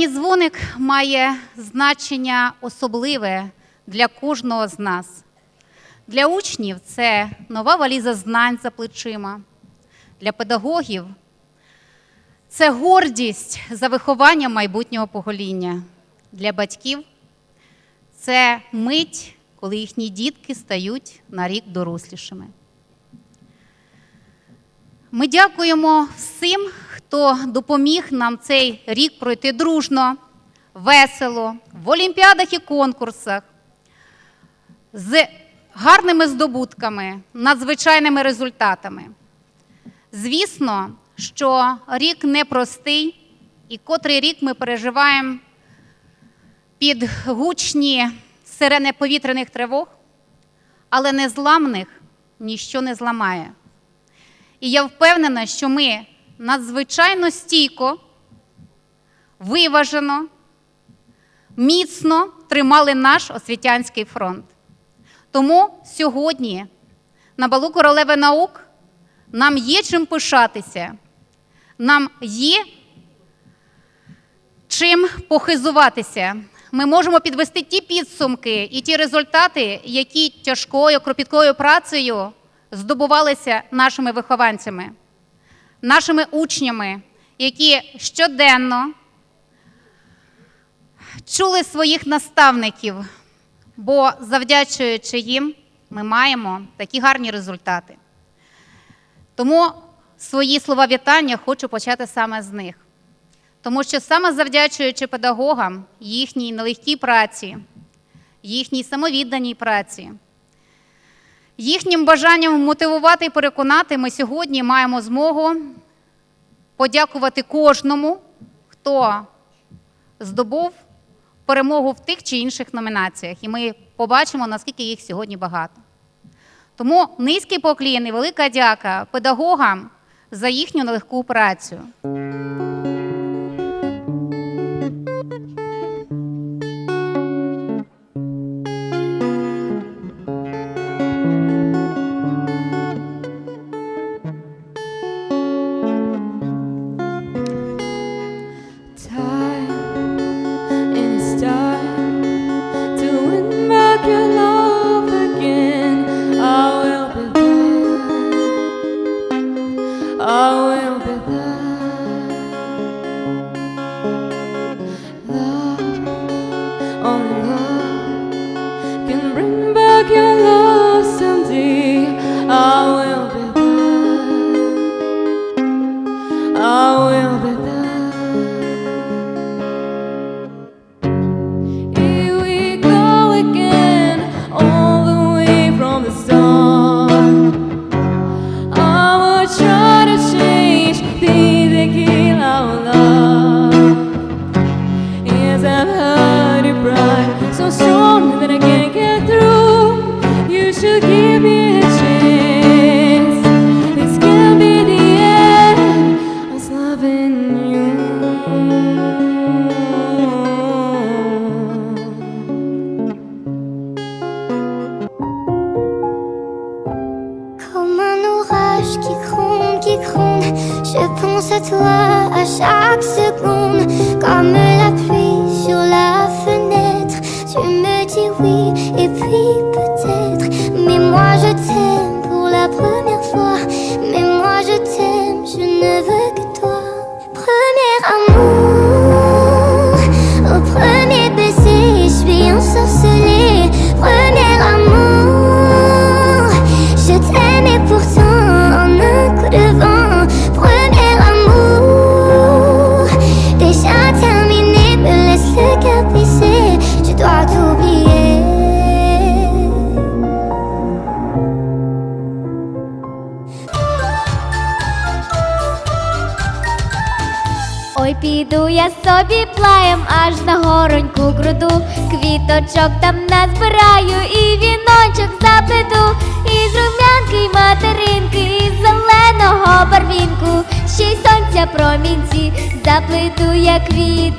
Останній дзвоник має значення особливе для кожного з нас. Для учнів це нова валіза знань за плечима. Для педагогів це гордість за виховання майбутнього покоління. Для батьків це мить, коли їхні дітки стають на рік дорослішими. Ми дякуємо всім, хто допоміг нам цей рік пройти дружно, весело, в олімпіадах і конкурсах, з гарними здобутками, надзвичайними результатами. Звісно, що рік непростий, і котрий рік ми переживаємо під гучні сирени повітряних тривог, але незламних ніщо не зламає. І я впевнена, що ми надзвичайно стійко, виважено, міцно тримали наш освітянський фронт. Тому сьогодні на балу королеви наук нам є чим пишатися, нам є чим похизуватися. Ми можемо підвести ті підсумки і ті результати, які тяжкою кропіткою працею здобувалися нашими вихованцями, нашими учнями, які щоденно чули своїх наставників, бо завдячуючи їм, ми маємо такі гарні результати. Тому свої слова вітання хочу почати саме з них. Тому що саме завдячуючи педагогам, їхній нелегкій праці, їхній самовідданій праці, їхнім бажанням мотивувати і переконати, ми сьогодні маємо змогу подякувати кожному, хто здобув перемогу в тих чи інших номінаціях. І ми побачимо, наскільки їх сьогодні багато. Тому низький поклін і велика дяка педагогам за їхню нелегку працю. like your love. you. обіплаєм аж на гороньку груду, квіточок там назбираю і віночок заплету, і з рум'янки, й материнки, і зеленого барвінку, ще й сонця промінці заплету, як квітці.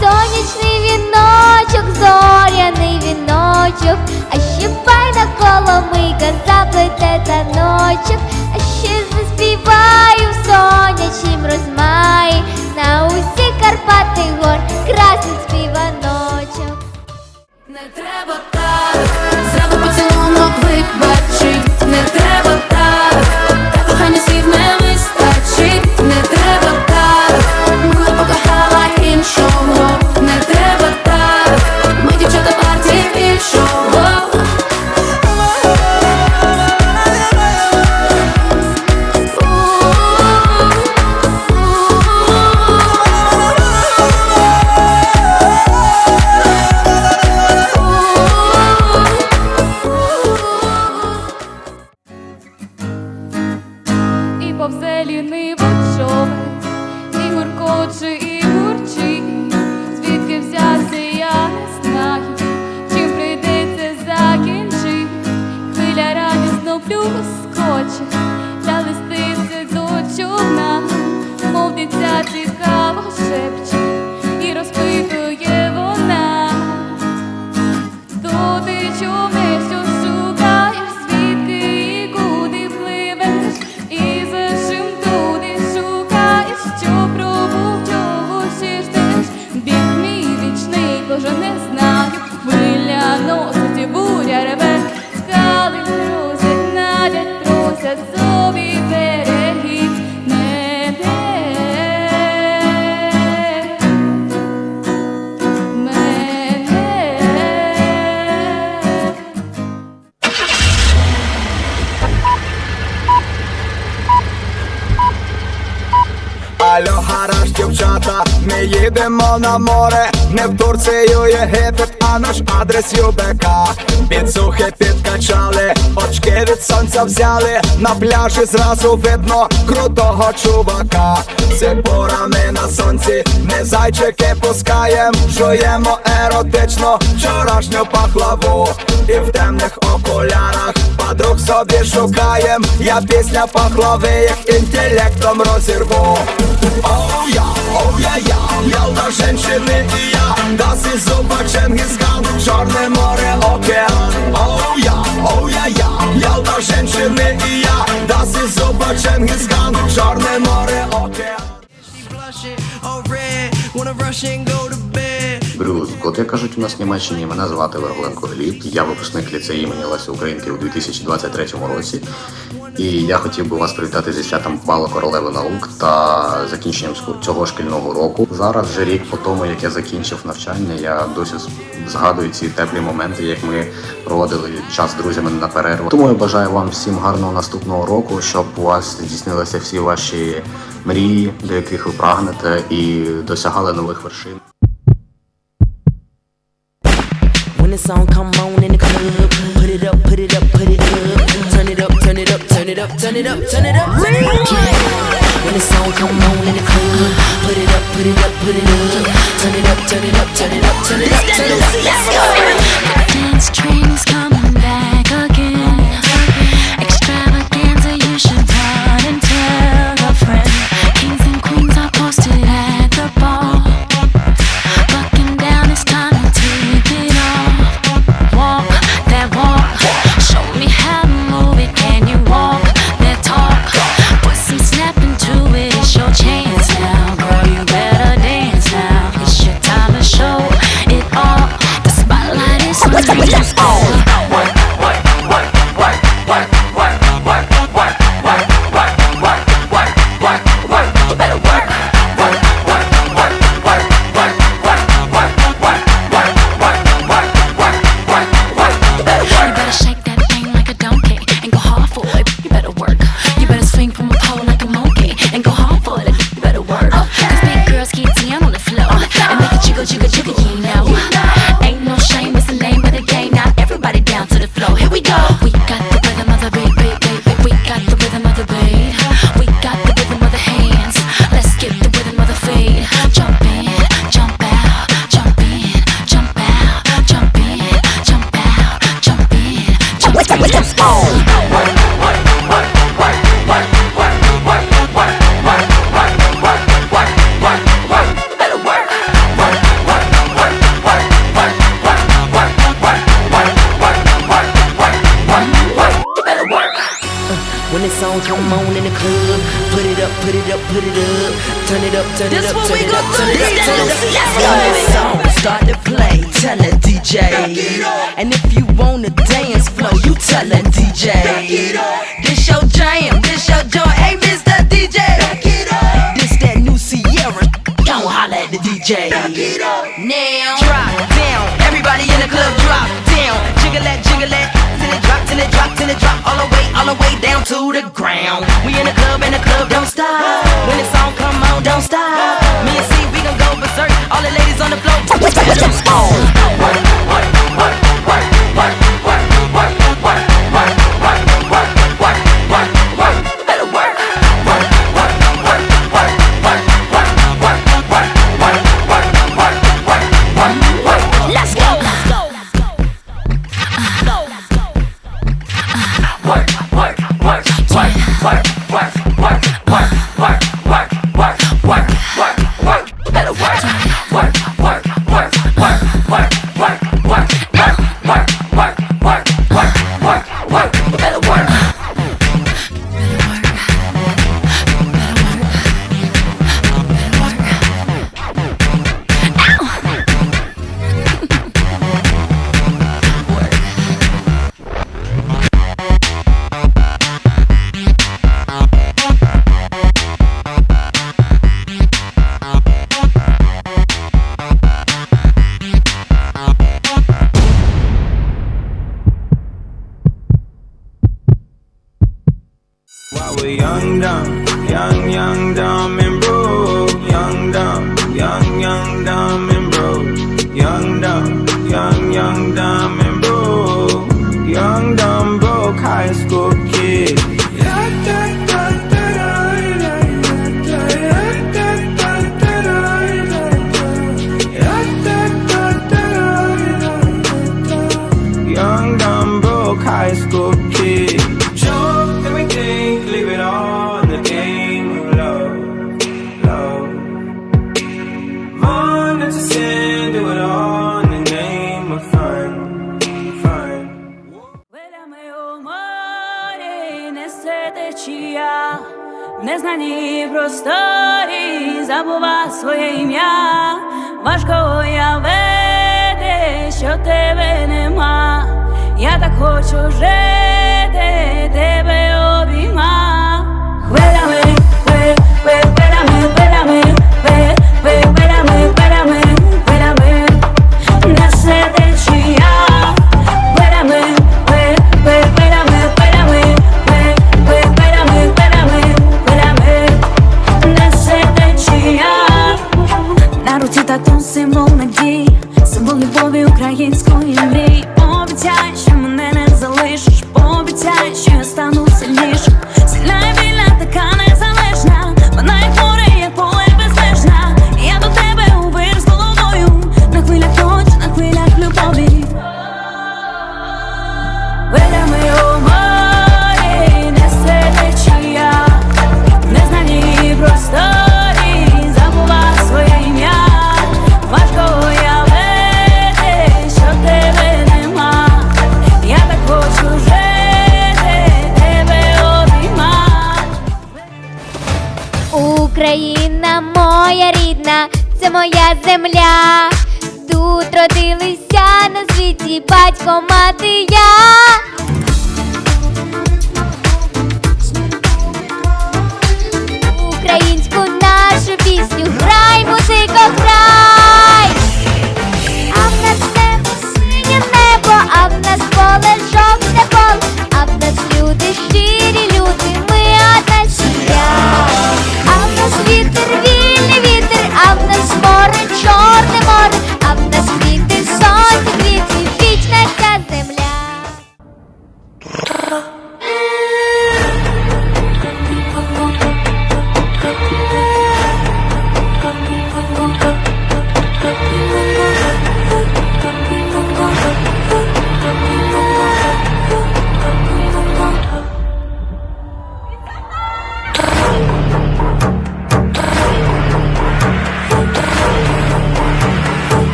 Сонячний віночок, зоряний віночок, а ще пай файна коломийка заплете таночок. Черпати гор на море, не в Турцію, Єгипет, а наш адрес ЮБК. Підсухи підкачали, очки від сонця взяли, на пляжі зразу видно крутого чувака. Ципорами на сонці, ми зайчики пускаєм, жуємо еротично вчорашню пахлаву. І в темних окулярах подруг собі шукаєм. Я після пахлави їх інтелектом розірву. Оу я, оу я, я, momencie my i ja Das ist so Baczemgizgan Czarne morze, okean Oh ja, oh ja, ja. Jalta, Rzęczy, my i ja Das ist so Baczemgizgan Czarne morze, okean oh, Wanna rush and go to bed. Брюс, кажуть у нас в Німеччині, мене звати Верголенко Гліб. Я випускник ліцею імені Лесі Українки у 2023 році. І я хотів би вас привітати зі святом Бала Королеви наук та закінченням цього шкільного року. Зараз вже рік по тому, як я закінчив навчання, я досі згадую ці теплі моменти, як ми проводили час з друзями на перерву. Тому я бажаю вам всім гарного наступного року, щоб у вас здійснилися всі ваші мрії, до яких ви прагнете, і досягали нових вершин. When the song come on in the club, Turn it up, turn it up, turn it up, turn it up, turn it up. Song start to play, tell the DJ. And if you wanna dance flow, you tell the DJ. This your jam, this your joint, hey Mr. DJ. This that new Sierra, don't holla at the DJ. Now drop down, everybody in the club drop down, jiggle that, jiggle that, till it drop, till it drop, till it drop, all the way, all the way down to the ground. We in the club, and the club don't stop. Stop. High school хочу жити,